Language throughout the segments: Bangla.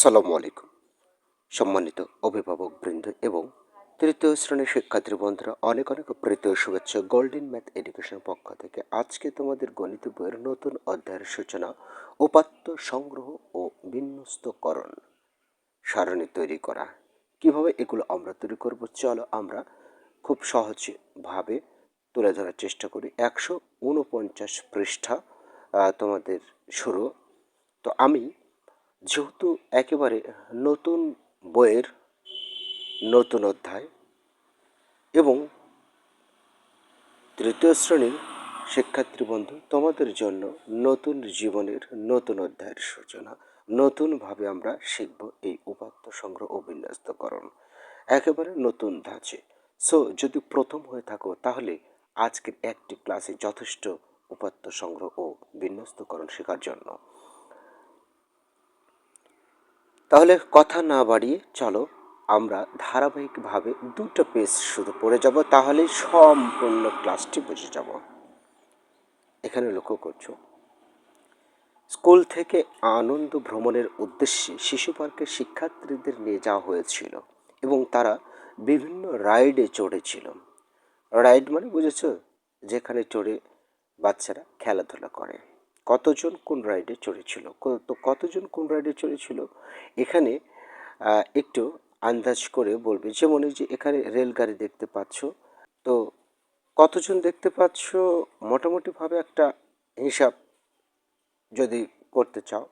আসসালামু আলাইকুম। সম্মানিত অভিভাবক বৃন্দ এবং তৃতীয় শ্রেণির শিক্ষার্থী বন্ধুরা, অনেক অনেক প্রীতি ও শুভেচ্ছা। গোল্ডেন ম্যাথ এডুকেশন পক্ষ থেকে আজকে তোমাদের গণিত বইয়ের নতুন অধ্যায়ের সূচনা, উপাত্ত সংগ্রহ ও বিন্যস্তকরণ সারণী তৈরি করা। কীভাবে এগুলো আমরা তৈরি করব, চলো আমরা খুব সহজভাবে তুলে ধরার চেষ্টা করি। একশো উনপঞ্চাশ পৃষ্ঠা তোমাদের শুরু। তো আমি যেহেতু একেবারে নতুন বইয়ের নতুন অধ্যায় এবং তৃতীয় শ্রেণির শিক্ষার্থী বন্ধু, তোমাদের জন্য নতুন জীবনের নতুন অধ্যায়ের সূচনা, নতুনভাবে আমরা শিখব এই উপাত্ত সংগ্রহ ও বিন্যস্তকরণ। একেবারে নতুন ধাঁচে। সো যদি প্রথম হয়ে থাকো, তাহলে আজকের একটি ক্লাসে যথেষ্ট উপাত্ত সংগ্রহ ও বিন্যস্তকরণ শেখার জন্য। তাহলে কথা না বাড়িয়ে চলো, আমরা ধারাবাহিকভাবে দুটো পেজ শুধু পড়ে যাব, তাহলে সম্পূর্ণ ক্লাসটি বুঝে যাব। এখানে লক্ষ্য করছ, স্কুল থেকে আনন্দ ভ্রমণের উদ্দেশ্যে শিশু পার্কে শিক্ষার্থীদের নিয়ে যাওয়া হয়েছিল এবং তারা বিভিন্ন রাইডে চড়েছিল। রাইড মানে বুঝেছ, যেখানে চড়ে বাচ্চারা খেলাধুলা করে। কতজন কোন রাইডে চড়েছিল? তো কতজন কোন রাইডে চড়েছিল? এখানে একটু আন্দাজ করে বলবে। যেমন এই যে এখানে রেলগাড়ি দেখতে পাচ্ছ, তো কতজন দেখতে পাচ্ছ? মোটামুটিভাবে একটা হিসাব যদি করতে চাও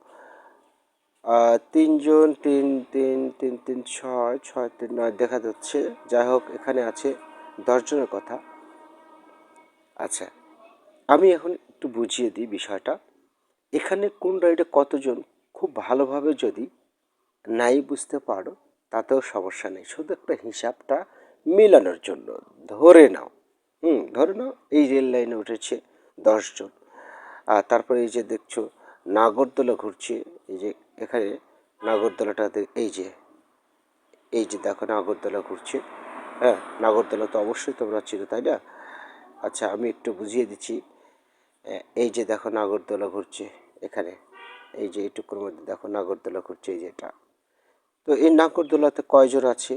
তিনজন, তিন তিন তিন তিন, ছয় ছয়, তিন, নয়, দেখা যাচ্ছে। যাই হোক, এখানে আছে দশজনের কথা। আচ্ছা আমি এখন একটু বুঝিয়ে দিই বিষয়টা। এখানে কোন রাইডে কতজন? খুব ভালোভাবে যদি নাই বুঝতে পারো, তাতেও সমস্যা নেই। শুধু একটা হিসাবটা মেলানোর জন্য। ধরে নাও, হুম, ধরে নাও, এই রেল লাইনে উঠেছে দশজন। আর তারপরে এই যে দেখছ, নাগরদোলা ঘুরছে, এই যে এখানে নাগরদোলাটা এই যে এই যে দেখো নাগরদোলা ঘুরছে। হ্যাঁ নাগরদোলা তো অবশ্যই তোমরা চিনো, তাই না? আচ্ছা আমি একটু বুঝিয়ে দিচ্ছি। এই যে দেখো নাগরদোলা ঘুরছে এখানে। এই যে এইটুকুর মধ্যে দেখো নাগরদোলা ঘুরছে, এই যে এটা। তো এই নাগরদোলাতে কয়জন আছে?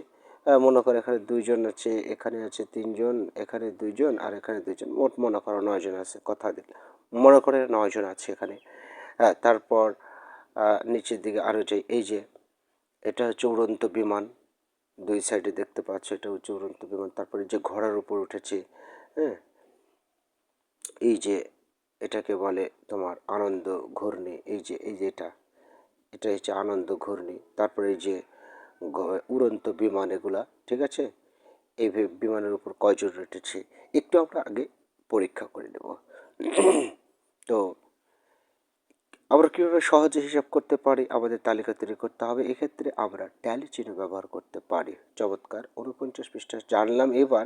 মনে করো এখানে দুইজন আছে, এখানে আছে তিনজন, এখানে দুইজন আর এখানে দুইজন। মোট মনে করো নয়জন আছে, কথা দিল। মনে করে নয়জন আছে এখানে। হ্যাঁ তারপর নিচের দিকে আরও যাই এই যে, এটা হচ্ছে উড়ন্ত বিমান। দুই সাইডে দেখতে পাচ্ছ এটা হচ্ছে উড়ন্ত বিমান। তারপরে যে ঘোড়ার উপর উঠেছে হ্যাঁ এই যে এটাকে বলে তোমার আনন্দ ঘূর্ণি। এই যে এই যে এটা হচ্ছে আনন্দ ঘূর্ণি। তারপরে এই যে উড়ন্ত বিমান এগুলা, ঠিক আছে? এই বিমানের উপর কয়জন উঠেছে একটু আমরা আগে পরীক্ষা করে নেব। তো, আমরা কীভাবে সহজে হিসাব করতে পারি? আমাদের তালিকা তৈরি করতে হবে। এক্ষেত্রে আমরা ট্যালি চিহ্ন ব্যবহার করতে পারি। চমৎকার উনপঞ্চাশ পৃষ্ঠা জানলাম। এবার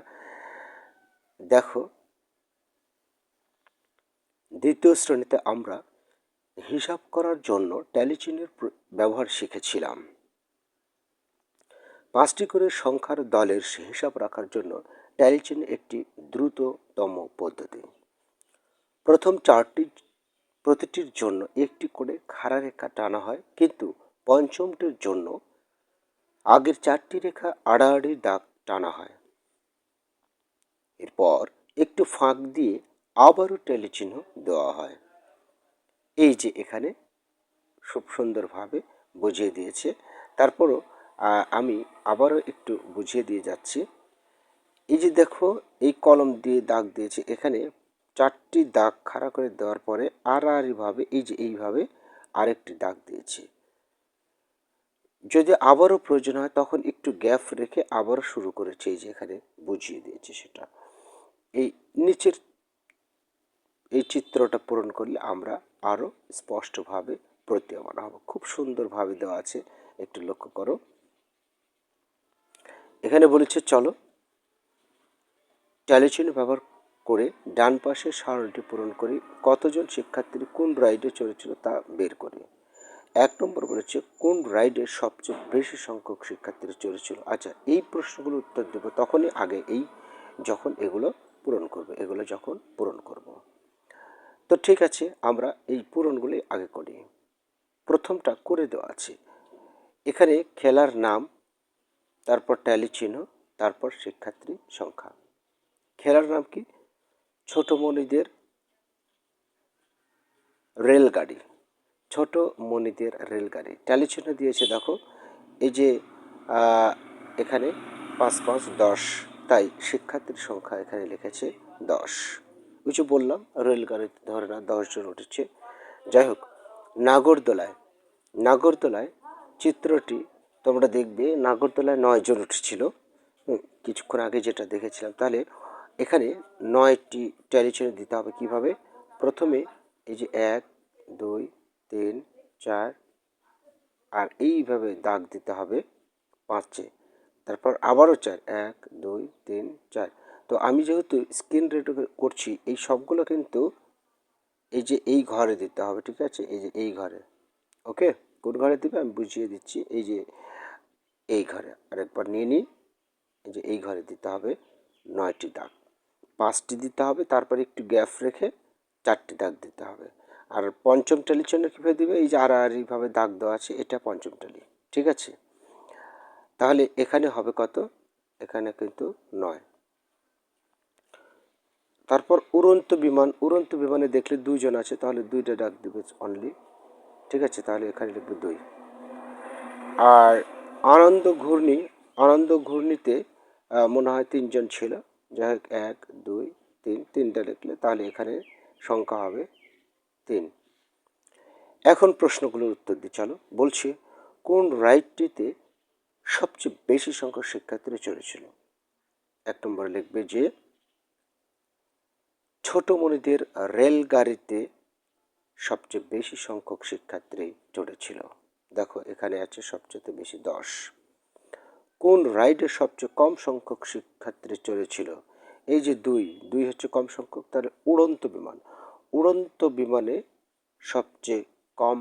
দেখো দ্বিতীয় শ্রেণীতে আমরা হিসাব করার জন্য ট্যালি চিহ্নের প্র- ব্যবহার শিখেছিলাম। পাঁচটি করে সংখ্যার দলের হিসাব রাখার জন্য ট্যালি চিহ্ন একটি দ্রুততম পদ্ধতি। প্রথম চারটি, প্রতিটির জন্য একটি করে খাড়া রেখা টানা হয়, কিন্তু পঞ্চমটির জন্য আগের চারটি রেখা আড়াআড়ি দাগ টানা হয়। এরপর একটু ফাঁক দিয়ে আবারও ট্যালি চিহ্ন দেওয়া হয়। এই যে এখানে খুব সুন্দরভাবে বুঝিয়ে দিয়েছে। তারপরও আমি আবারও একটু বুঝিয়ে দিয়ে যাচ্ছি। এই যে দেখো, এই কলম দিয়ে দাগ দিয়েছে। এখানে চারটি দাগ খাড়া করে দেওয়ার পরে আর আড়াআড়িভাবে, এই যে এইভাবে আরেকটি দাগ দিয়েছে। যদি আবারও প্রয়োজন হয়, তখন একটু গ্যাপ রেখে আবারও শুরু করেছে। এই যে এখানে বুঝিয়ে দিয়েছে সেটা। এই নিচের এই চিত্রটা পূরণ করলে আমরা আরও স্পষ্টভাবে প্রতীয়মান হব। খুব সুন্দরভাবে দেওয়া আছে, একটু লক্ষ্য করো। এখানে বলেছে, চলো। ট্যালিচিহ্ন ব্যবহার করে ডান পাশে সারণীটি পূরণ করি। কতজন শিক্ষার্থী কোন রাইডে চড়েছিল তা বের করি। এক নম্বর বলেছে, কোন রাইডে সবচেয়ে বেশি সংখ্যক শিক্ষার্থীরা চড়েছিল? আচ্ছা এই প্রশ্নগুলো উত্তর দেবো তখনই আগে এই যখন এগুলো পূরণ করবে, এগুলো যখন পূরণ করব। তো ঠিক আছে, আমরা এই পূরণগুলি আগে করি। প্রথমটা করে দেওয়া আছে। এখানে খেলার নাম, তারপর ট্যালি চিহ্ন, তারপর শিক্ষার্থী সংখ্যা। খেলার নাম কি? ছোট মনিদের রেলগাড়ি। ছোট মনিদের রেলগাড়ি। ট্যালি চিহ্ন দিয়েছে, দেখো। এই যে এখানে পাঁচ পাঁচ দশ, তাই শিক্ষার্থীর সংখ্যা এখানে লিখেছে দশ। যে বললাম, রেলগাড়িতে ধরে না, দশজন উঠেছে। যাই হোক, নাগরদোলায় নাগরদোলায় চিত্রটি তোমরা দেখবে, নাগরদোলায় নয়জন উঠেছিল। কিছুক্ষণ আগে যেটা দেখেছিলাম, তাহলে এখানে নয়টি ট্যালিচনে দিতে হবে কীভাবে? প্রথমে এই যে এক, দুই, তিন, চার, আর এইভাবে দাগ দিতে হবে পাঁচে। তারপর আবারও চার, এক, দুই, তিন, চার। তো আমি যেহেতু স্ক্রিন রেড করছি, এই সবগুলো কিন্তু এই যে এই ঘরে দিতে হবে, ঠিক আছে? এই যে এই ঘরে ওকে কোন ঘরে দিবে? আমি বুঝিয়ে দিচ্ছি, এই যে এই ঘরে। আরেকবার নিয়ে নিই এই যে এই ঘরে দিতে হবে নয়টি দাগ। পাঁচটি দিতে হবে, তারপরে একটু গ্যাপ রেখে চারটি দাগ দিতে হবে। আর পঞ্চম টালির জন্য কীভাবে দিবে? এই যে আড়াআড়িভাবে দাগ দেওয়া আছে, এটা পঞ্চম টালি, ঠিক আছে? তাহলে এখানে হবে কত? এখানে কিন্তু নয়। তারপর উড়ন্ত বিমান, উড়ন্ত বিমানে দেখলে দুইজন আছে, তাহলে দুইটা ডাক দেবে অনলি ঠিক আছে? তাহলে এখানে লিখবে দুই। আর আনন্দ ঘূর্ণি, আনন্দ ঘূর্ণিতে মনে হয় তিনজন ছিল। যাই হোক, এক, দুই, তিন, তিনটা লিখলে তাহলে এখানে সংখ্যা হবে তিন। এখন প্রশ্নগুলোর উত্তর দিই, চলো। বলছি, কোন রাইডটিতে সবচেয়ে বেশি সংখ্যক শিক্ষার্থীরা চলেছিল? এক নম্বরে লিখবে যে ছোট মনিদের রেলগাড়িতে সবচেয়ে বেশি সংখ্যক শিক্ষার্থী চড়েছিল দেখো, এখানে আছে সবচেয়ে বেশি দশ। কোন রাইডে সবচেয়ে কম সংখ্যক শিক্ষার্থী চড়েছিল? এই যে দুই দুই হচ্ছে কম সংখ্যক, তাহলে উড়ন্ত বিমান। উড়ন্ত বিমানে সবচেয়ে কম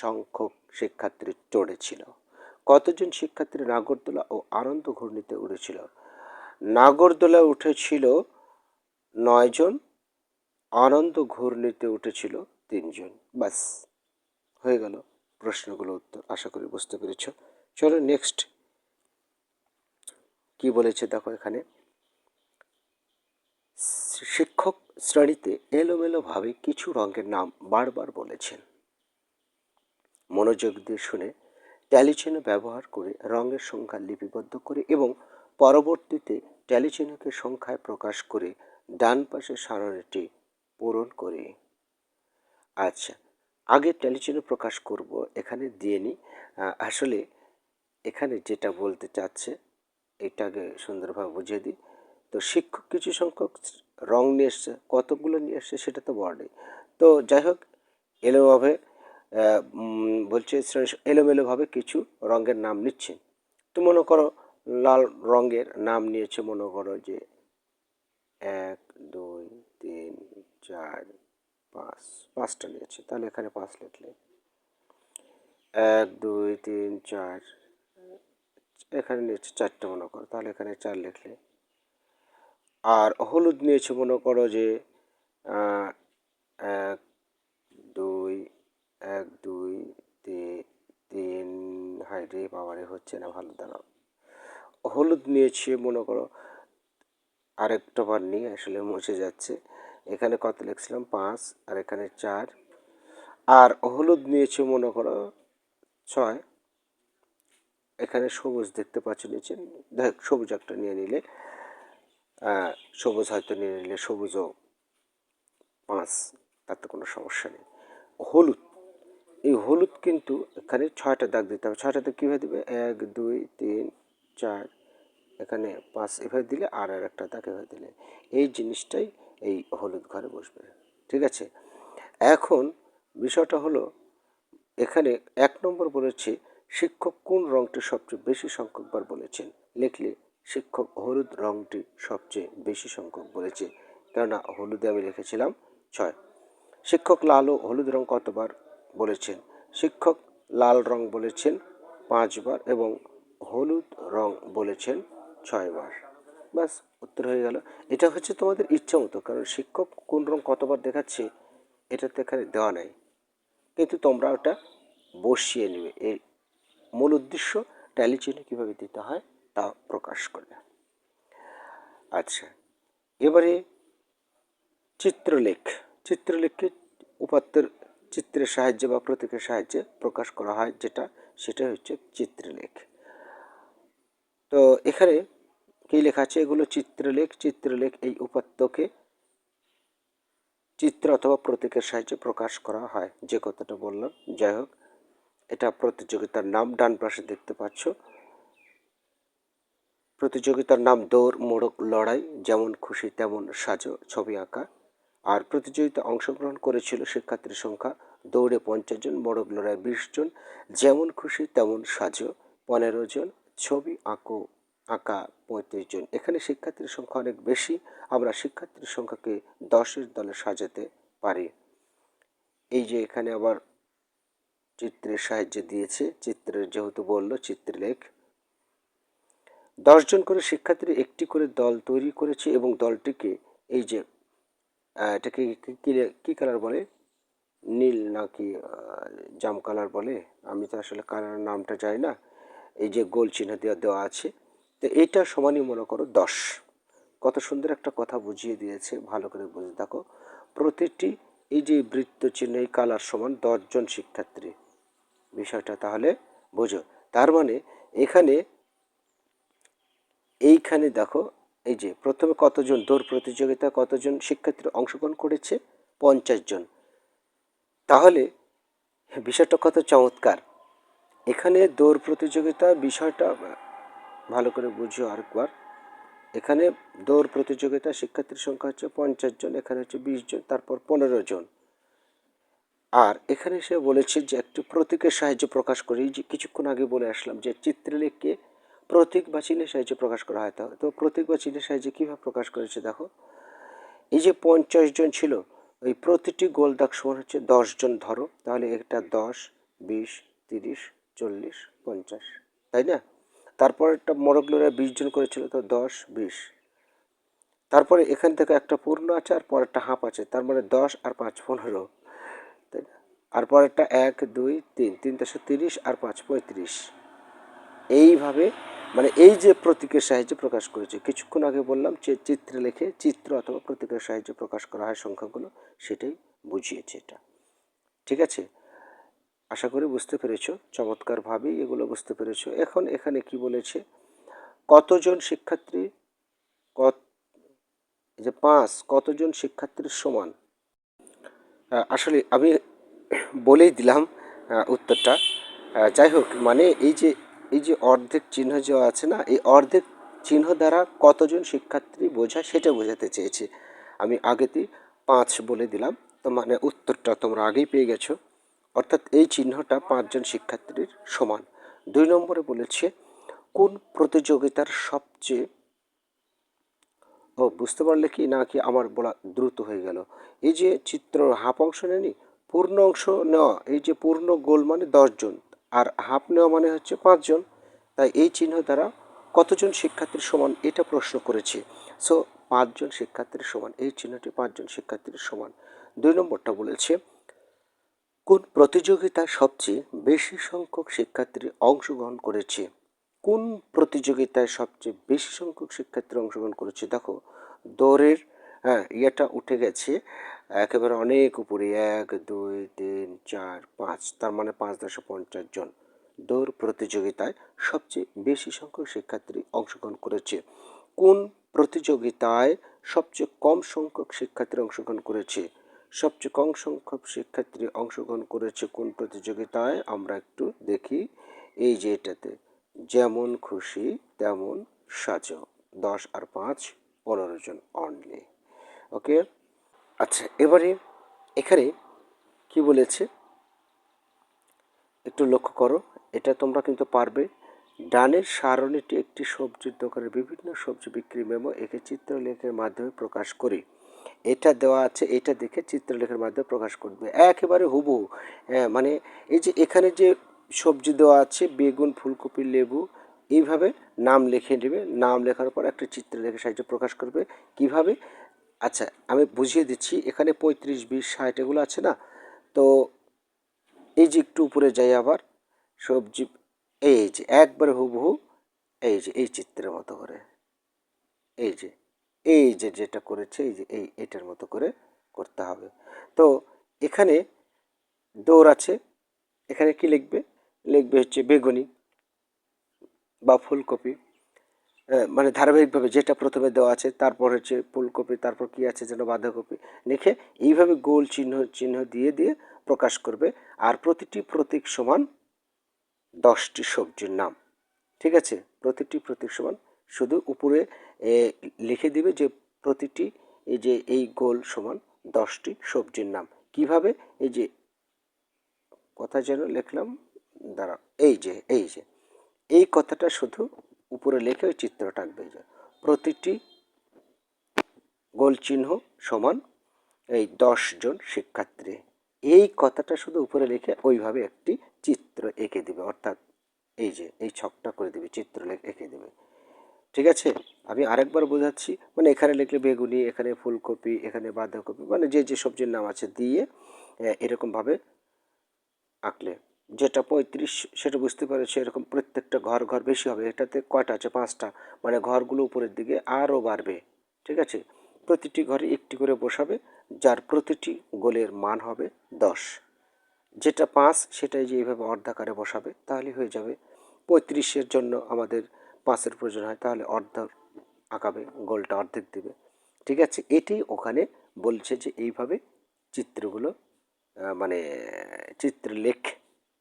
সংখ্যক শিক্ষার্থী চড়েছিল। কতজন শিক্ষার্থী নাগরদোলা ও আনন্দ ঘূর্ণিতে উড়েছিল? নাগরদোলা উঠেছিল নয়জন আনন্দ ঘূর্ণিতে উঠেছিল তিনজন। বাস হয়ে গেল প্রশ্নগুলো উত্তর। আশা করি বুঝতে পেরেছ। চলো নেক্সট কি বলেছে দেখো এখানে। শিক্ষক শ্রেণীতে এলোমেলোভাবে কিছু রঙের নাম বারবার বলেছেন। মনোযোগ দিয়ে শুনে ট্যালিচিহ্ন ব্যবহার করে রঙের সংখ্যা লিপিবদ্ধ করে এবং পরবর্তীতে ট্যালিচিহ্নকে সংখ্যায় প্রকাশ করে ডান পাশে সারণীটি পূরণ করি। আচ্ছা আগে ট্যালিচিহ্ন প্রকাশ করব, এখানে দিয়ে নিই আসলে এখানে যেটা বলতে চাচ্ছে এটাকে সুন্দরভাবে বুঝিয়ে দিই। তো শিক্ষক কিছু সংখ্যক রং নিয়ে এসছে কতগুলো নিয়ে এসছে সেটা তো বর্ডে তো যাই হোক, এলোভাবে বলছে এলোমেলোভাবে কিছু রঙের নাম নিচ্ছে। তো মনে করো লাল রঙের নাম নিয়েছে, মনে করো যে এক, দুই, তিন চার, পাঁচ, পাঁচটা নিয়েছে। তাহলে এখানে পাঁচ লিখলে। এক, দুই, তিন, চার, এখানে নিয়েছে চারটে মনে করো। তাহলে এখানে চার লিখলে। আর হলুদ নিয়েছে মনে করো যে এক, দুই এক, দুই তিন, হাই রে বাবারে, হচ্ছে না ভালো দাঁড়াও। হলুদ নিয়েছে মনে করো, আরেকটা বার নিয়ে আসলে মুছে যাচ্ছে। এখানে কত লিখছিলাম? পাঁচ, আর এখানে চার। আর হলুদ নিয়েছে মনে করো ছয়। এখানে সবুজ দেখতে পাচ্ছ নিচে। দেখ, সবুজ একটা নিয়ে নিলে সবুজ হয়তো নিয়ে নিলে সবুজও পাঁচ, তাতে কোনো সমস্যা নেই। হলুদ, এই হলুদ কিন্তু এখানে ছয়টা দাগ দিতে হবে। ছয়টা দাগ কীভাবে দেবে? এক, দুই, তিন, চার, এখানে পাঁচ এভাবে দিলে আর আর একটা দাগ এভাবে দিলে। এই জিনিসটাই এই হলুদ ঘরে বসবে। ঠিক আছে? এখন বিষয়টা হলো, এখানে এক নম্বর বলেছে, শিক্ষক কোন রংটি সবচেয়ে বেশি সংখ্যকবার বলেছেন? লিখলে শিক্ষক হলুদ রংটি সবচেয়ে বেশি সংখ্যক বলেছে। কেননা হলুদে আমি লিখেছিলাম ছয়। শিক্ষক লাল ও হলুদ রং কতবার বলেছেন? শিক্ষক লাল রং বলেছেন পাঁচবার এবং হলুদ রং বলেছেন ছয়বার। ব্যাস, উত্তর হয়ে গেল। এটা হচ্ছে তোমাদের ইচ্ছা মতো, কারণ শিক্ষক কোন রং কতবার দেখাচ্ছে এটা তো এখানে দেওয়া নাই। কিন্তু তোমরা ওটা বসিয়ে নেবে। এই মূল উদ্দেশ্য ট্যালি চিহ্ন কীভাবে দিতে হয়, তা প্রকাশ করবে। আচ্ছা এবারে চিত্রলেখ। চিত্রলেখকে উপাত্তের চিত্রের সাহায্যে বা প্রতীকের সাহায্যে প্রকাশ করা হয়, যেটা, সেটা হচ্ছে চিত্রলেখ। তো এখানে কী লেখা আছে? এগুলো চিত্রলেখ চিত্রলেখ এই উপাত্তকে চিত্র অথবা প্রতীকের সাহায্যে প্রকাশ করা হয়। যে কথাটা বললাম। যাই হোক, এটা প্রতিযোগিতার নাম ডান পাশে দেখতে পাচ্ছ। প্রতিযোগিতার নাম দৌড়, মোড়ক, লড়াই, যেমন খুশি তেমন সাজো, ছবি আঁকা। আর প্রতিযোগিতা অংশগ্রহণ করেছিল শিক্ষার্থীর সংখ্যা। দৌড়ে পঞ্চাশ জন, মোড়ক লড়াই বিশ জন। যেমন খুশি তেমন সাজো, পনেরো জন। ছবি আঁকো। আঁকা পঁয়ত্রিশ জন। এখানে শিক্ষার্থীর সংখ্যা অনেক বেশি। আমরা শিক্ষার্থীর সংখ্যাকে দশের দলে সাজাতে পারি। এই যে এখানে আবার চিত্রের সাহায্যে দিয়েছে। চিত্রের যেহেতু বলল চিত্রলেখ দশজন করে শিক্ষার্থীরা একটি করে দল তৈরি করেছে এবং দলটিকে এই যে এটাকে কী কালার বলে? নীল নাকি জাম কালার বলে? আমি তো আসলে কালার নামটা জানি না। এই যে গোল চিহ্ন দেওয়া দেওয়া আছে। তো সমানই মনে করো দশ। কত সুন্দর একটা কথা বুঝিয়ে দিয়েছে, ভালো করে বুঝে দেখো। প্রতিটি এই যে বৃত্ত চিহ্ন, এই কালার সমান দশজন শিক্ষার্থী। বিষয়টা তাহলে বোঝো। তার মানে এখানে এইখানে দেখো, এই যে প্রথমে কতজন দৌড় প্রতিযোগিতা কতজন শিক্ষার্থী অংশগ্রহণ করেছে? পঞ্চাশ জন। তাহলে বিষয়টা কত চমৎকার। এখানে দৌড় প্রতিযোগিতা বিষয়টা ভালো করে বুঝিও আরেকবার এখানে দৌড় প্রতিযোগিতা শিক্ষার্থীর সংখ্যা হচ্ছে পঞ্চাশ জন, এখানে হচ্ছে বিশ জন, তারপর পনেরো জন। আর এখানে সে বলেছে যে একটি প্রতীকের সাহায্যে প্রকাশ করি। যে কিছুক্ষণ আগে বলে আসলাম যে চিত্রলেখকে প্রতীক বা চিহ্নের সাহায্যে প্রকাশ করা হয়। তো প্রতীক বা চিহ্নের সাহায্যে কীভাবে প্রকাশ করেছে দেখো। এই যে পঞ্চাশ জন ছিল, ওই প্রতিটি গোল দাগ সমান হচ্ছে জন ধরো। তাহলে একটা দশ, বিশ, তিরিশ, চল্লিশ, পঞ্চাশ। তাই না? তারপর একটা মোরগলোরা বিশ জন করেছিল, তো দশ, বিশ। তারপরে এখান থেকে একটা পূর্ণ আছে আর পরেরটা হাফ আছে, তার মানে দশ আর পাঁচ পনেরো। তাই না? আর পরেরটা এক, দুই, তিন তিন দশো তিরিশ আর পাঁচ পঁয়ত্রিশ। এইভাবে মানে এই যে প্রতীকের সাহায্যে প্রকাশ করেছে, কিছুক্ষণ আগে বললাম যে চিত্রে লেখে চিত্র অথবা প্রতীকের সাহায্যে প্রকাশ করা হয় সংখ্যাগুলো, সেটাই বুঝিয়েছে এটা। ঠিক আছে? আশা করি বুঝতে পেরেছ, চমৎকারভাবেই এগুলো বুঝতে পেরেছ। এখন এখানে কি বলেছে? কতজন শিক্ষার্থী কত যে পাঁচ, কতজন শিক্ষার্থীর সমান? আসলে আমি বলেই দিলাম উত্তরটা। যাই হোক মানে এই যে এই যে অর্ধেক চিহ্ন যে আছে না, এই অর্ধেক চিহ্ন দ্বারা কতজন শিক্ষার্থী বোঝায় সেটা বোঝাতে চেয়েছি। আমি আগেতেই পাঁচ বলে দিলাম, তো মানে উত্তরটা তোমরা আগেই পেয়ে গেছো। অর্থাৎ এই চিহ্নটা পাঁচজন শিক্ষার্থীর সমান। দুই নম্বরে বলেছে, কোন প্রতিযোগিতার সবচেয়ে ও, বুঝতে পারলে কি না কি আমার বলা দ্রুত হয়ে গেল। এই যে চিত্র হাফ অংশ নেয়নি, পূর্ণ অংশ নেওয়া, এই যে পূর্ণ গোল মানে দশজন, আর হাফ নেওয়া মানে হচ্ছে পাঁচজন, তাই এই চিহ্ন দ্বারা কতজন শিক্ষার্থীর সমান এটা প্রশ্ন করেছে। সো, পাঁচজন শিক্ষার্থীর সমান, এই চিহ্নটি পাঁচজন শিক্ষার্থীর সমান। দুই নম্বরটা বলেছে কোন প্রতিযোগিতায় সবচেয়ে বেশি সংখ্যক শিক্ষার্থী অংশগ্রহণ করেছে? কোন প্রতিযোগিতায় সবচেয়ে বেশি সংখ্যক শিক্ষার্থী অংশগ্রহণ করেছে? দেখো, দৌড়ের হ্যাঁ ইয়েটা উঠে গেছে একেবারে অনেক উপরে, এক, দুই, তিন, চার, পাঁচ, তার মানে পাঁচ দশো পঞ্চাশ জন। দৌড় প্রতিযোগিতায় সবচেয়ে বেশি সংখ্যক শিক্ষার্থী অংশগ্রহণ করেছে। কোন প্রতিযোগিতায় সবচেয়ে কম সংখ্যক শিক্ষার্থী অংশগ্রহণ করেছে? সবচেয়ে কম সংখ্যক শিক্ষার্থী অংশগ্রহণ করেছে কোন প্রতিযোগিতায়? আমরা একটু দেখি। এই যে এটাতে, যেমন খুশি, তেমন সাজো। দশ আর পাঁচ, পনেরো জন অনলি ওকে আচ্ছা এবারে এখানে কি বলেছে? একটু লক্ষ্য করো, এটা তোমরা কিন্তু পারবে। ডানের সারণীটি একটি সবজির দোকানের বিভিন্ন সবজি বিক্রি মেমো একে চিত্রলেখের মাধ্যমে প্রকাশ করি। এটা দেওয়া আছে, এটা দেখে চিত্রলেখের মাধ্যমে প্রকাশ করবে। একেবারে হুবহু। হ্যাঁ মানে এই যে এখানে যে সবজি দেওয়া আছে, বেগুন, ফুলকপি, লেবু, এইভাবে নাম লিখে নেবে নাম লেখার পর একটা চিত্রলেখের সাহায্যে প্রকাশ করবে। কীভাবে? আচ্ছা আমি বুঝিয়ে দিচ্ছি। এখানে পঁয়ত্রিশ, বিশ, ষাট এগুলো আছে না? তো এই যে একটু উপরে যাই আবার। সবজি, এই যে, একবারে হুবহু। এই যে, এই চিত্রের মতো করে। এই যে এই যে যেটা করেছে, এই যে এই এটার মতো করে করতে হবে। তো এখানে দৌড় আছে। এখানে কি লিখবে? লিখবে হচ্ছে বেগুনি বা ফুলকপি। মানে ধারাবাহিকভাবে যেটা প্রথমে দেওয়া আছে, তারপর হচ্ছে ফুলকপি, তারপর কি আছে যেন বাঁধাকপি লিখে এইভাবে গোল চিহ্ন চিহ্ন দিয়ে দিয়ে প্রকাশ করবে। আর প্রতিটি প্রতীক সমান দশটি সবজির নাম। ঠিক আছে? প্রতিটি প্রতীক সমান শুধু উপরে লিখে দিবে যে প্রতিটি, এই যে এই গোল সমান দশটি সবজির নাম। কীভাবে? এই যে কথা যেন লিখলাম দাঁড়া এই যে এই যে। এই কথাটা শুধু উপরে লেখে ওই চিত্রটা আঁকবে যে। প্রতিটি গোল চিহ্ন সমান এই দশ জন শিক্ষার্থী। এই কথাটা শুধু উপরে লিখে ওইভাবে একটি চিত্র এঁকে দিবে, অর্থাৎ এই যে, এই ছকটা করে দিবে, চিত্র এঁকে দিবে। ঠিক আছে? আমি আরেকবার বোঝাচ্ছি। মানে এখানে লিখলে বেগুনি, এখানে ফুলকপি, এখানে বাঁধাকপি মানে যে যে সবজির নাম আছে দিয়ে এরকমভাবে আঁকলে। যেটা পঁয়ত্রিশ, সেটা বুঝতে পেরেছে এরকম প্রত্যেকটা ঘর ঘর বেশি হবে। এটাতে কয়টা আছে? পাঁচটা। মানে ঘরগুলো উপরের দিকে আরও বাড়বে। ঠিক আছে? প্রতিটি ঘরে একটি করে বসাবে, যার প্রতিটি গোলের মান হবে দশ। যেটা পাঁচ, সেটাই যে এইভাবে অর্ধাকারে বসাবে, তাহলে হয়ে যাবে। পঁয়ত্রিশের জন্য আমাদের পাঁচের প্রয়োজন হয়, তাহলে অর্ধ আঁকাবে, গোলটা অর্ধেক দেবে। ঠিক আছে? এটি ওখানে বলছে যে এইভাবে চিত্রগুলো মানে চিত্রলেখ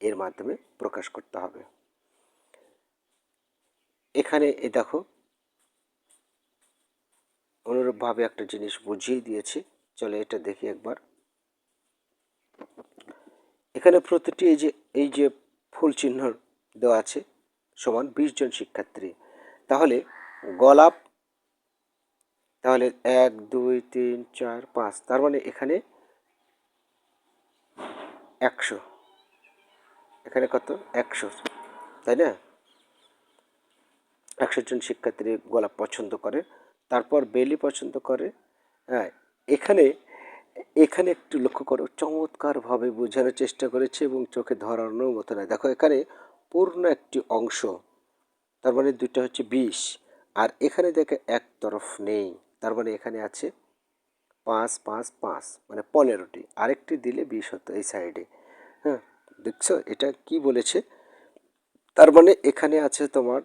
এর মাধ্যমে প্রকাশ করতে হবে। এখানে এ দেখো, অনুরূপভাবে একটা জিনিস বুঝিয়ে দিয়েছি। চলে এটা দেখি একবার। এখানে প্রতিটি এই যে এই যে ফুল চিহ্ন দেওয়া আছে সমান বিশ জন শিক্ষার্থী। তাহলে গোলাপ, তাহলে এক, দুই, তিন, চার, পাঁচ, তার মানে এখানে একশো। এখানে কত? একশো, তাই না? একশো জন শিক্ষার্থী গোলাপ পছন্দ করে, তারপর বেলি পছন্দ করে হ্যাঁ এখানে এখানে একটু লক্ষ্য করো, চমৎকারভাবে বোঝানোর চেষ্টা করেছে এবং চোখে ধরানোর মতো নয়। দেখো এখানে পূর্ণ একটি অংশ, তার মানে দুইটা হচ্ছে বিশ, আর এখানে দেখে এক তরফ নেই, তার মানে এখানে আছে পাঁচ পাঁচ পাঁচ মানে পনেরোটি, আরেকটি দিলে বিশ হতো এই সাইডে। হ্যাঁ দেখছ? এটা কি বলেছে? তার মানে এখানে আছে তোমার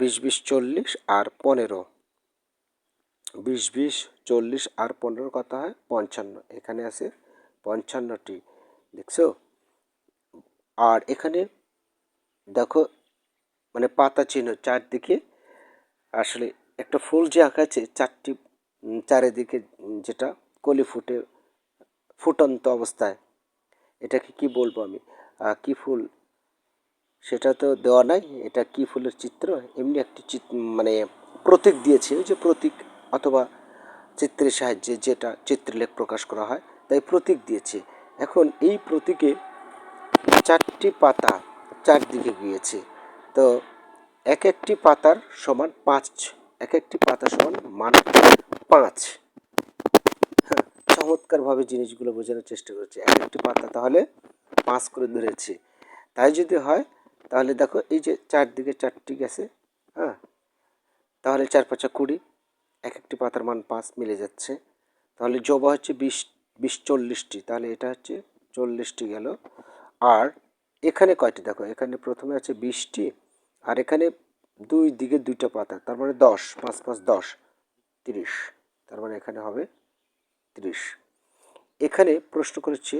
বিশ বিশ, চল্লিশ আর পনেরো। বিশ বিশ, চল্লিশ আর পনেরো কথা হয়? পঞ্চান্ন। এখানে আছে পঞ্চান্নটি, দেখছ? আর এখানে দেখো মানে পাতা চিহ্ন চারদিকে, আসলে একটা ফুল যে আঁকা আছে চারটি চারিদিকে যেটা কলি ফুটে, ফুটন্ত অবস্থায়, এটাকে কি বলব আমি? কি ফুল? সেটা তো দেওয়া নাই, এটা কি ফুলের চিত্র? এমনি একটি চিত- মানে প্রতীক দিয়েছে যে প্রতীক অথবা চিত্রের সাহায্যে যেটা চিত্রলেখ প্রকাশ করা হয়, তাই প্রতীক দিয়েছে। এখন এই প্রতীকে চারটি পাতা চারদিকে গিয়েছে। তো এক একটি পাতার সমান পাঁচ, এক একটি পাতা সমান মান পাঁচ। হ্যাঁ চমৎকারভাবে জিনিসগুলো বোঝানোর চেষ্টা করেছে। এক একটি পাতা তাহলে পাঁচ করে ধরেছে। তাই যদি হয়, তাহলে দেখো এই যে চারদিকে চারটি গেছে হ্যাঁ তাহলে চার পাঁচা কুড়ি, এক একটি পাতার মান পাঁচ মিলে যাচ্ছে। তাহলে জবা হচ্ছে বিশ বিশ চল্লিশটি, তাহলে এটা হচ্ছে চল্লিশটি গেল। আর এখানে কয়টি? দেখো, এখানে প্রথমে আছে বিশটি আর এখানে দুই দিকে দুইটা পাতা, তার মানে দশ, পাঁচ পাঁচ, দশ, তিরিশ, তার মানে এখানে হবে তিরিশ। এখানে প্রশ্ন করেছে,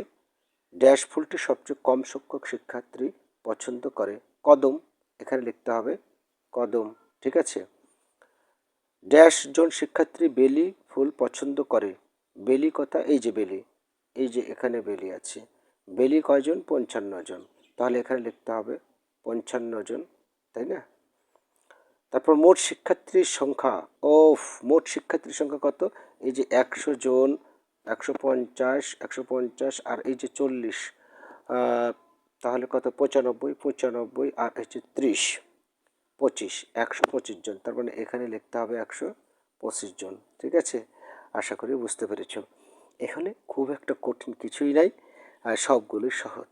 ড্যাশ ফুলটি সবচেয়ে কম সংখ্যক শিক্ষার্থী পছন্দ করে কদম, এখানে লিখতে হবে কদম, ঠিক আছে? ড্যাশ জন শিক্ষার্থী বেলি ফুল পছন্দ করে, বেলি কথা, এই যে বেলি, এই যে এখানে বেলি আছে, বেলি কয়জন? পঞ্চান্ন জন। তাহলে এখানে লিখতে হবে পঞ্চান্ন জন, তাই না? তারপর মোট শিক্ষার্থীর সংখ্যা ও মোট শিক্ষার্থীর সংখ্যা কত? এই যে একশো জন, একশো পঞ্চাশ একশো পঞ্চাশ, আর এই যে চল্লিশ তাহলে কত? পঁচানব্বই পঁচানব্বই, আর হচ্ছে ত্রিশ, পঁচিশ, একশো পঁচিশ জন, তার মানে এখানে লিখতে হবে একশো পঁচিশ জন, ঠিক আছে? আশা করি বুঝতে পেরেছ। এখানে খুব একটা কঠিন কিছুই নাই, আর সবগুলোই সহজ।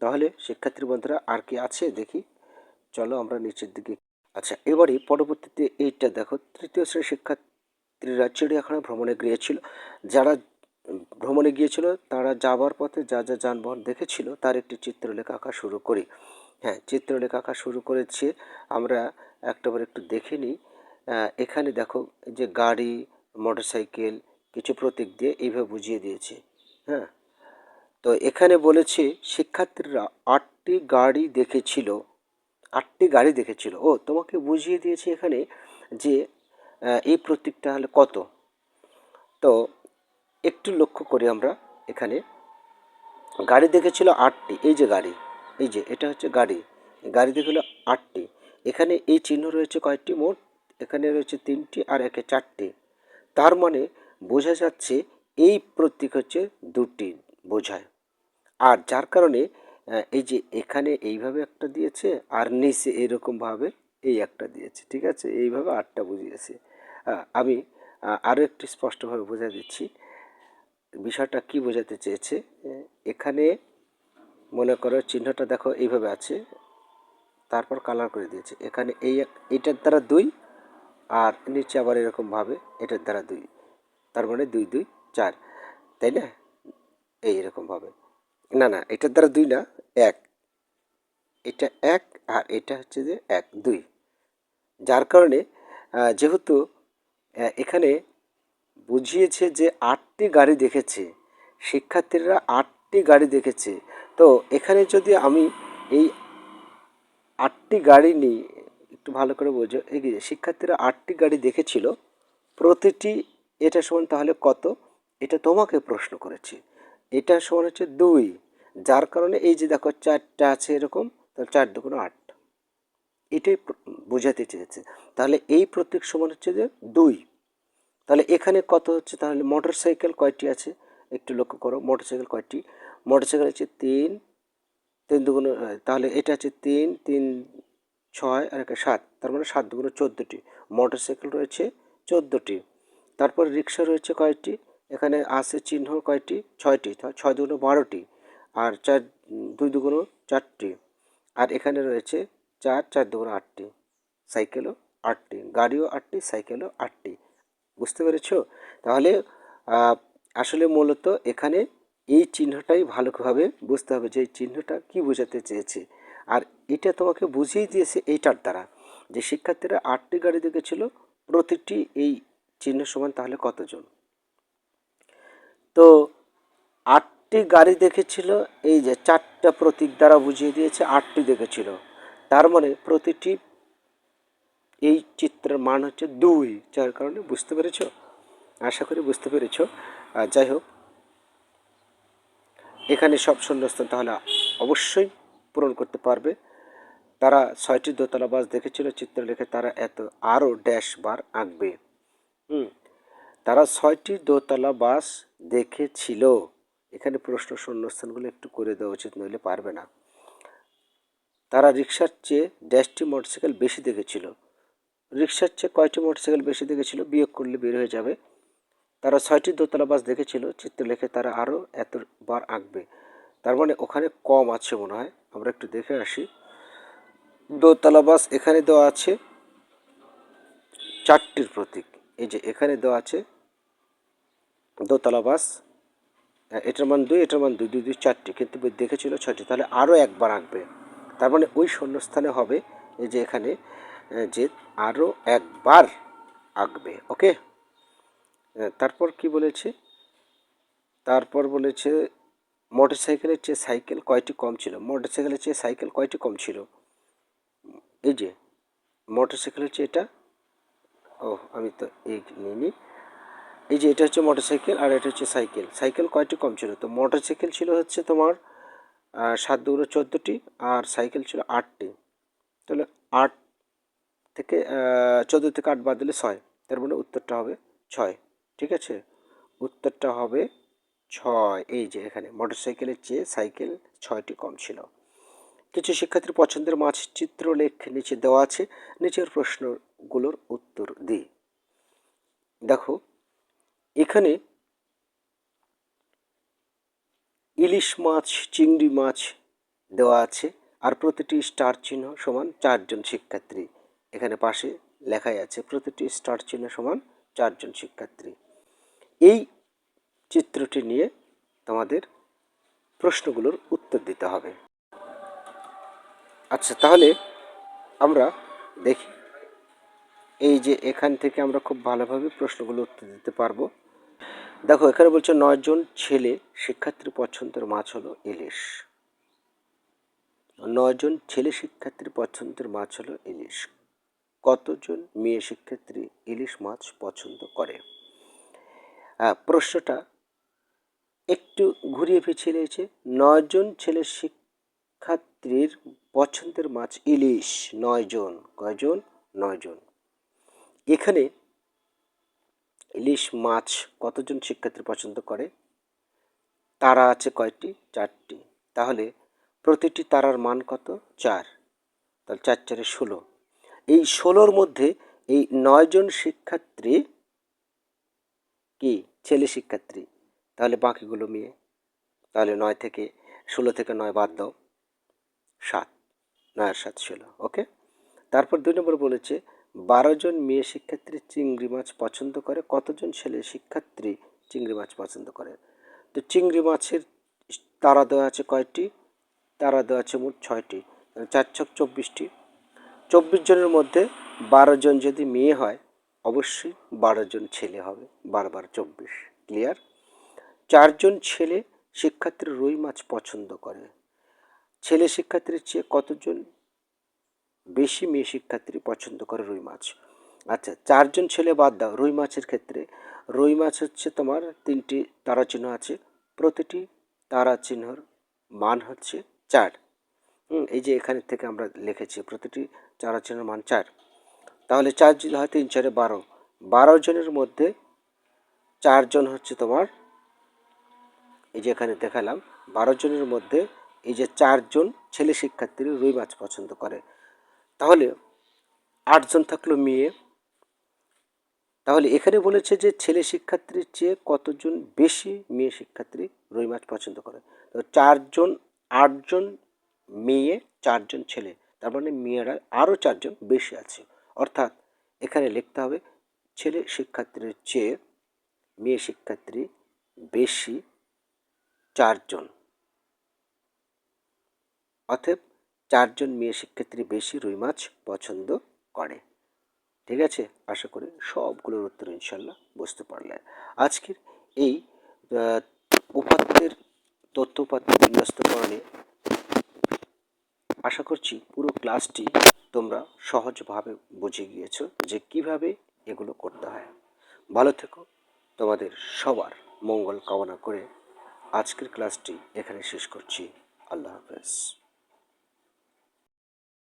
তাহলে শিক্ষার্থী বন্ধুরা আর কি আছে? দেখি। চলো আমরা নিচের দিকে। আচ্ছা এবারে পরবর্তীতে এইটা দেখো। তৃতীয় শ্রেণির শিক্ষার্থীরা চিড়িয়াখানা ভ্রমণে গিয়েছিল। যারা ভ্রমণে গিয়েছিল, তারা যাবার পথে যা যা যানবাহন দেখেছিল, তার একটি চিত্রলেখা আঁকা শুরু করি। হ্যাঁ চিত্রলেখা আঁকা শুরু করেছে। আমরা একটাবার একটু দেখে নিই। এখানে দেখো যে গাড়ি, মোটরসাইকেল, কিছু প্রতীক দিয়ে এইভাবে বুঝিয়ে দিয়েছে। হ্যাঁ তো এখানে বলেছে, শিক্ষার্থীরা আটটি গাড়ি দেখেছিল, আটটি গাড়ি দেখেছিল। ও, তোমাকে বুঝিয়ে দিয়েছে এখানে যে এই প্রতীকটা হলে কত। তো একটু লক্ষ্য করি আমরা এখানে। গাড়ি দেখেছিল আটটি, এই যে গাড়ি, এই যে, এটা হচ্ছে গাড়ি গাড়ি দেখেছিল আটটি। এখানে এই চিহ্ন রয়েছে কয়েকটি, মোট এখানে রয়েছে তিনটি আর একে চারটি। তার মানে বোঝা যাচ্ছে এই প্রতীক হচ্ছে দুটি, বোঝায়। আর যার কারণে এই যে এখানে এইভাবে একটা দিয়েছে আর নিচে এরকমভাবে এই একটা দিয়েছে, ঠিক আছে? এইভাবে আটটা বুঝিয়েছে। আমি আরও একটু স্পষ্টভাবে বোঝা দিচ্ছি। বিষয়টা কি বোঝাতে চেয়েছে? এখানে মনে করো চিহ্নটা দেখো, এইভাবে আছে। তারপর কালার করে দিয়েছে। এখানে এই এটার দ্বারা দুই আর নিচে আবার এরকমভাবে এটার দ্বারা দুই। তার মানে দুই দুই, চার। তাই না? এই এরকমভাবে। না না, এটার দ্বারা দুই না, এক। এটা এক আর এটা হচ্ছে যে এক, দুই। যার কারণে যেহেতু এখানে বুঝিয়েছে যে আটটি গাড়ি দেখেছে, শিক্ষার্থীরা আটটি গাড়ি দেখেছে। তো এখানে যদি আমি এই আটটি গাড়ি নিই একটু ভালো করে বোঝো, এই যে শিক্ষার্থীরা আটটি গাড়ি দেখেছিল, প্রতিটি এটা সমান তাহলে কত? এটা তোমাকে প্রশ্ন করেছি। এটা সমান হচ্ছে দুই। যার কারণে এই যে দেখো চারটা আছে এরকম, তাহলে চার দুগুণ আট। এটাই বোঝাতে চেয়েছে। তাহলে এই প্রতীক সমান হচ্ছে যে দুই। তাহলে এখানে কত হচ্ছে? তাহলে মোটর সাইকেল কয়টি আছে? একটু লক্ষ্য করো মোটর সাইকেল কয়টি? মোটর সাইকেল হচ্ছে তিন তিন দুগুণ তাহলে এটা হচ্ছে তিন তিন, ছয় আর একটা সাত। তার মানে সাত দুগুণ চোদ্দোটি। মোটর সাইকেল রয়েছে চোদ্দোটি। তারপর রিক্সা রয়েছে কয়টি? এখানে আছে চিহ্ন কয়টি? ছয়টি। ছয় দুগুণ বারোটি। আর চার, দুই দুগুণ চারটি। আর এখানে রয়েছে চার চার দুগুণ আটটি। সাইকেলও আটটি, গাড়িও আটটি, সাইকেলও আটটি। বুঝতে পেরেছ? তাহলে আসলে মূলত এখানে এই চিহ্নটাই ভালোভাবে বুঝতে হবে যে এই চিহ্নটা কি বোঝাতে চেয়েছে। আর এটা তোমাকে বুঝিয়ে দিয়েছে এইটার দ্বারা যে শিক্ষার্থীরা আটটি গাড়ি দেখেছিল, প্রতিটি এই চিহ্ন সমান তাহলে কতজন? তো আটটি গাড়ি দেখেছিল, এই যে চারটা প্রতীক দ্বারা বুঝিয়ে দিয়েছে, আটটি দেখেছিল। তার মানে প্রতিটি এই চিত্রের মান হচ্ছে দুই, যার কারণে বুঝতে পেরেছ? আশা করি বুঝতে পেরেছ। যাই হোক। এখানে সব শূন্যস্থান তাহলে অবশ্যই পূরণ করতে পারবে। তারা ছয়টি দোতলা বাস দেখেছিল চিত্রলেখে তারা এত আরও ড্যাশ বার আঁকবে। হুম, তারা ছয়টি দোতলা বাস দেখেছিল। এখানে প্রশ্ন শূন্যস্থানগুলো একটু করে দেওয়া উচিত, নইলে পারবে না। তারা রিক্সার চেয়ে ড্যাশটি মোটরসাইকেল বেশি দেখেছিল। রিক্সার চেয়ে কয়টি মোটরসাইকেল বেশি দেখেছিল? বিয়োগ করলে বের হয়ে যাবে। তারা ছয়টি দোতলা বাস দেখেছিল, চিত্রলেখে তারা আরও এতবার আঁকবে। তার মানে ওখানে কম আছে মনে হয়। আমরা একটু দেখে আসি। দোতলা বাস এখানে দেওয়া আছে চারটির প্রতীক। এই যে এখানে দেওয়া আছে দোতলা বাস এটার মান দুই, এটার মান দুই দুই দুই, চারটি। কিন্তু দেখেছিল ছয়টি, তাহলে আরও একবার আঁকবে। তার মানে ওই শূন্যস্থানে হবে এই যে এখানে যে আরও একবার আঁকবে, ওকে? তারপর কি বলেছে? তারপর বলেছে, মোটরসাইকেলের চেয়ে সাইকেল কয়টি কম ছিল? মোটরসাইকেলের চেয়ে সাইকেল কয়টি কম ছিল? এই যে, মোটরসাইকেলের চেয়ে এটা ও আমি তো এই নিইনি। এই যে এটা হচ্ছে মোটরসাইকেল আর এটা হচ্ছে সাইকেল। সাইকেল কয়টি কম ছিল? তো মোটরসাইকেল ছিল হচ্ছে তোমার সাত দুগুলো চোদ্দোটি আর সাইকেল ছিল আটটি। তাহলে আট থেকে চোদ্দ থেকে আট বাদ দিলে ছয়। তার মানে উত্তরটা হবে ছয়। ঠিক আছে? উত্তরটা হবে ছয়। এই যে এখানে মোটরসাইকেলের চেয়ে সাইকেল ছয়টি কম ছিল। কিছু শিক্ষার্থীর পছন্দের মাছ চিত্র লেখ নিচে দেওয়া আছে। নিচের প্রশ্নগুলোর উত্তর দিই। দেখো এখানে ইলিশ মাছ, চিংড়ি মাছ দেওয়া আছে আর প্রতিটি স্টার চিহ্ন সমান চারজন শিক্ষার্থী। এখানে পাশে লেখাই আছে, প্রতিটি স্টার চিহ্ন সমান চারজন শিক্ষার্থী। এই চিত্রটি নিয়ে তোমাদের প্রশ্নগুলোর উত্তর দিতে হবে। আচ্ছা তাহলে আমরা দেখি। এই যে এখান থেকে আমরা খুব ভালোভাবে প্রশ্নগুলো উত্তর দিতে পারব। দেখো, এখানে বলছে নয়জন ছেলে শিক্ষার্থীর পছন্দের মাছ হলো ইলিশ। নয়জন ছেলে শিক্ষার্থীর পছন্দের মাছ হলো ইলিশ। কতজন মেয়ে শিক্ষার্থী ইলিশ মাছ পছন্দ করে? প্রশ্নটা একটু ঘুরিয়ে পেঁচিয়ে রয়েছে। নয়জন ছেলে শিক্ষার্থীর পছন্দের মাছ ইলিশ নয়জন কয়জন? নয়জন এখানে ইলিশ মাছ কতজন শিক্ষার্থী পছন্দ করে? তারা আছে কয়টি? চারটি। তাহলে প্রতিটি তারার মান কত? চার। তাহলে চার, চারে ষোলো। এই ষোলোর মধ্যে এই নয়জন শিক্ষার্থী কি? ছেলে শিক্ষার্থী। তাহলে বাকিগুলো মেয়ে তাহলে নয় থেকে ষোলো থেকে নয় বাদ দাও। সাত। নয় আর সাত, ষোলো। ওকে? তারপর দুই নম্বর বলেছে বারো জন মেয়ে শিক্ষার্থী চিংড়ি মাছ পছন্দ করে, কতজন ছেলে শিক্ষার্থী চিংড়ি মাছ পছন্দ করে? তো চিংড়ি মাছের তারা দেওয়া আছে কয়টি? তারা দেওয়া আছে মোট ছয়টি চার ছক চব্বিশটি। চব্বিশ জনের মধ্যে বারো জন যদি মেয়ে হয়, অবশ্যই বারো জন ছেলে হবে, বারবার চব্বিশ ক্লিয়ার চারজন ছেলে শিক্ষার্থীর রুই মাছ পছন্দ করে, ছেলে শিক্ষার্থীর চেয়ে কতজন বেশি মেয়ে শিক্ষার্থী পছন্দ করে রুই মাছ। আচ্ছা চারজন ছেলে বাদ দাও, রুই মাছের ক্ষেত্রে। রুই মাছ হচ্ছে তোমার তিনটি তারা চিহ্ন আছে, প্রতিটি তারা চিহ্নর মান হচ্ছে চার। হুম, এই যে এখানে থেকে আমরা লিখেছি প্রতিটি চারা চিহ্নের মান চার। তাহলে চার যদি হয় তিন, চারে বারো। বারো জনের মধ্যে চারজন হচ্ছে তোমার, এই যে এখানে দেখালাম, বারো জনের মধ্যে এই যে চারজন ছেলে শিক্ষার্থীরা রুই মাছ পছন্দ করে। তাহলে আটজন থাকল মেয়ে। তাহলে এখানে বলেছে যে ছেলে শিক্ষার্থীর চেয়ে কতজন বেশি মেয়ে শিক্ষার্থী রুই মাছ পছন্দ করে? তো চারজন, আটজন মেয়ে, চারজন ছেলে। তার মানে মেয়েরা আরও চারজন বেশি আছে। অর্থাৎ এখানে লিখতে হবে ছেলে শিক্ষার্থীর চেয়ে মেয়ে শিক্ষার্থী বেশি চারজন। অতএব চারজন মেয়ে শিক্ষার্থী বেশি রুই মাছ পছন্দ করে। ঠিক আছে? আশা করি সবগুলোর উত্তর ইনশাল্লাহ বুঝতে পারলে। আজকের এই উপাত্তের তথ্য উপাত্ত বিন্যস্তকরণে আশা করছি পুরো ক্লাসটি তোমরা সহজভাবে বুঝে গিয়েছো যে কীভাবে এগুলো করতে হয়। ভালো থেকো। তোমাদের সবার মঙ্গল কামনা করে আজকের ক্লাসটি এখানে শেষ করছি। আল্লাহ হাফেজ।